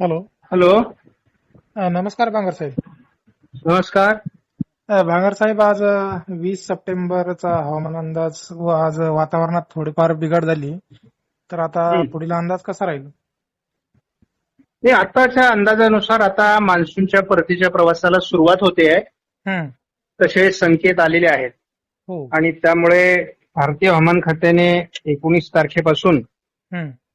Hello hello नमस्कार भांगर साहेब नमस्कार भांगर साहेब आज वीस सप्टेंबरचा हवामान अंदाज व आज वातावरणात थोडीफार बिघड झाली. तर आता. पुढील अंदाज कसा राहील? नाही आताच्या अंदाजानुसार आता मान्सूनच्या परतीच्या प्रवासाला सुरुवात होते आहे. तसे संकेत आलेले आहेत. हो. आणि त्यामुळे भारतीय हवामान खात्याने एकोणीस तारखेपासून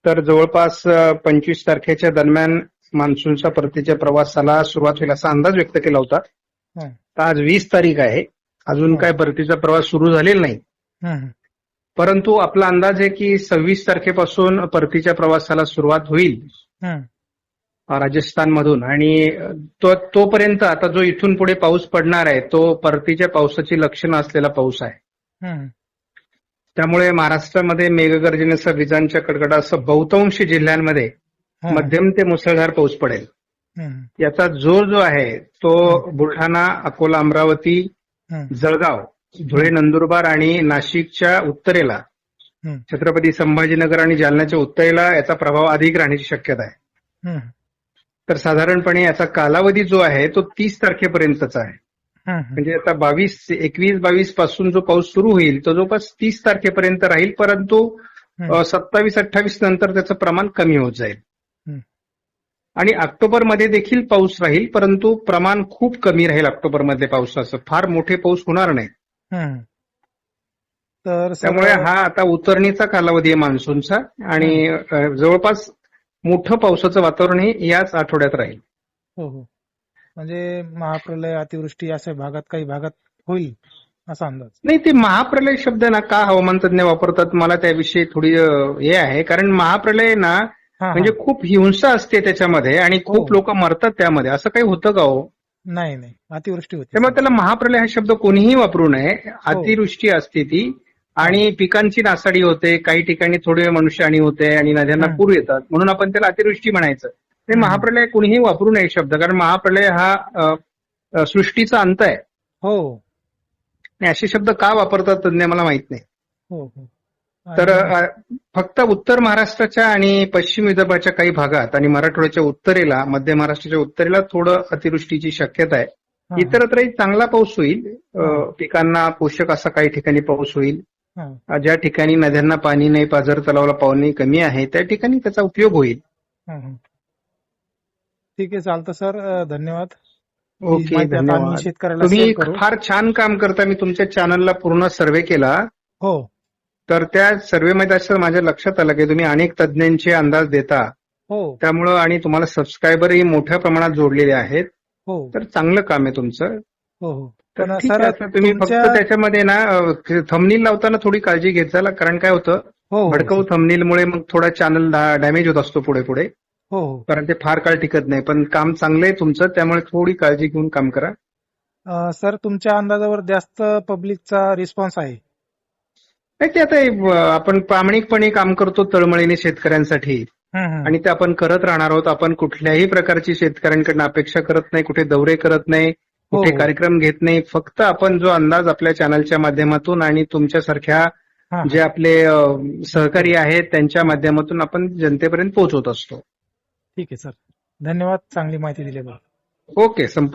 तर जवळपास पंचवीस तारखेच्या दरम्यान मान्सूनच्या परतीच्या प्रवासाला सुरुवात होईल असा अंदाज व्यक्त केला होता. तर आज वीस तारीख आहे. अजून. काय परतीचा प्रवास सुरू झालेला नाही. परंतु आपला अंदाज आहे की सव्वीस तारखेपासून परतीच्या प्रवासाला सुरुवात होईल. हं, राजस्थानमधून. आणि तो तोपर्यंत आता जो इथून पुढे पाऊस पडणार आहे तो परतीच्या पावसाची लक्षणं असलेला पाऊस आहे. त्यामुळे महाराष्ट्रामध्ये मेघगर्जनेसह विजांच्या कडकडासह बहुतांशी जिल्ह्यांमध्ये मध्यम ते मुसळधार पाऊस पडेल. याचा जोर जो आहे तो बुलढाणा अकोला अमरावती जळगाव धुळे नंदुरबार आणि नाशिकच्या उत्तरेला छत्रपती संभाजीनगर आणि जालन्याच्या उत्तरेला याचा प्रभाव अधिक राहण्याची शक्यता आहे. तर साधारणपणे याचा कालावधी जो आहे तो तीस तारखेपर्यंतचा आहे. म्हणजे आता बावीस एकवीस बावीसपासून जो पाऊस सुरू होईल तो जवळपास तीस तारखेपर्यंत राहील परंतु सत्तावीस अठ्ठावीस नंतर त्याचं प्रमाण कमी होत जाईल. आणि ऑक्टोबरमध्ये देखील पाऊस राहील परंतु प्रमाण खूप कमी राहील ऑक्टोबरमध्ये पावसाचं. फार मोठे पाऊस होणार नाही. तर त्यामुळे हा आता उतरणीचा कालावधी आहे मान्सूनचा आणि जवळपास मोठं पावसाचं वातावरण हे याच आठवड्यात राहील. हो हो. म्हणजे महाप्रलय अतिवृष्टी अशा भागात काही भागात होईल असा अंदाज. नाही ते महाप्रलय शब्द ना का हवामान तज्ञ वापरतात मला त्याविषयी थोडी हे आहे. कारण महाप्रलय ना. म्हणजे खूप हिंसा असते त्याच्यामध्ये आणि खूप हो. लोक मरतात त्यामध्ये. असं काही होतं का हो? नाही नाही. अतिवृष्टी होती. त्यामुळे त्याला महाप्रलय हा शब्द कोणीही वापरू नये. अतिवृष्टी असते ती. आणि पिकांची नासाडी होते. काही ठिकाणी थोडी मनुष्यहानी होते आणि नद्यांना हं. पूर येतात. म्हणून आपण त्याला अतिवृष्टी म्हणायचं. ते हं. महाप्रलय कोणीही वापरू नये शब्द. कारण महाप्रलय हा सृष्टीचा अंत आहे. हो. आणि असे शब्द का वापरतात तज्ञ मला माहीत नाही. हो हो. तर फक्त उत्तर महाराष्ट्राच्या आणि पश्चिम विदर्भाच्या काही भागात आणि मराठवाड्याच्या उत्तरेला मध्य महाराष्ट्राच्या उत्तरेला थोडं अतिवृष्टीची शक्यता आहे. इतरत्रही चांगला पाऊस होईल. पिकांना पोषक असा काही ठिकाणी पाऊस होईल. ज्या ठिकाणी नद्यांना पाणी नाही पाझर तलावाला पाणी कमी आहे त्या ठिकाणी त्याचा उपयोग होईल. ठीक आहे चालतं सर. धन्यवाद. ओके धन्यवाद. तुम्ही फार छान काम करता. मी तुमच्या चॅनलला पूर्ण सर्वे केला. हो. तर त्या सर्वेमध्ये असं माझ्या लक्षात आलं की तुम्ही अनेक तज्ज्ञांचे अंदाज देता. हो. त्यामुळं आणि तुम्हाला सबस्क्रायबरही मोठ्या प्रमाणात जोडलेले आहेत. हो. तर चांगलं काम आहे तुमचं. हो हो. तर ठीक सर आहे, आता तुम्ही फक्त तुमच्या त्याच्यामध्ये ना थमनील लावताना थोडी काळजी घेत जा कारण काय होतं? हो हो. थमनीलमुळे मग थोडा चॅनल डॅमेज होत असतो पुढे पुढे. हो हो. कारण ते फार काळ टिकत नाही. पण काम चांगलं आहे तुमचं त्यामुळे थोडी काळजी घेऊन काम करा. अ, सर तुमच्या अंदाजावर जास्त पब्लिकचा रिस्पॉन्स आहे. नाही ते आता आपण प्रामाणिकपणे काम करतो तळमळीने शेतकऱ्यांसाठी. आणि ते आपण करत राहणार आहोत. आपण कुठल्याही प्रकारची शेतकऱ्यांकडनं अपेक्षा करत नाही कुठे दौरे करत नाही कुठे हो. कार्यक्रम घेत नाही. फक्त आपण जो अंदाज आपल्या चॅनलच्या माध्यमातून आणि तुमच्यासारख्या जे आपले सहकारी आहेत त्यांच्या माध्यमातून आपण जनतेपर्यंत पोहोचवत असतो. ठीक आहे सर. धन्यवाद. चांगली माहिती दिल्याबद्दल. ओके संपर्क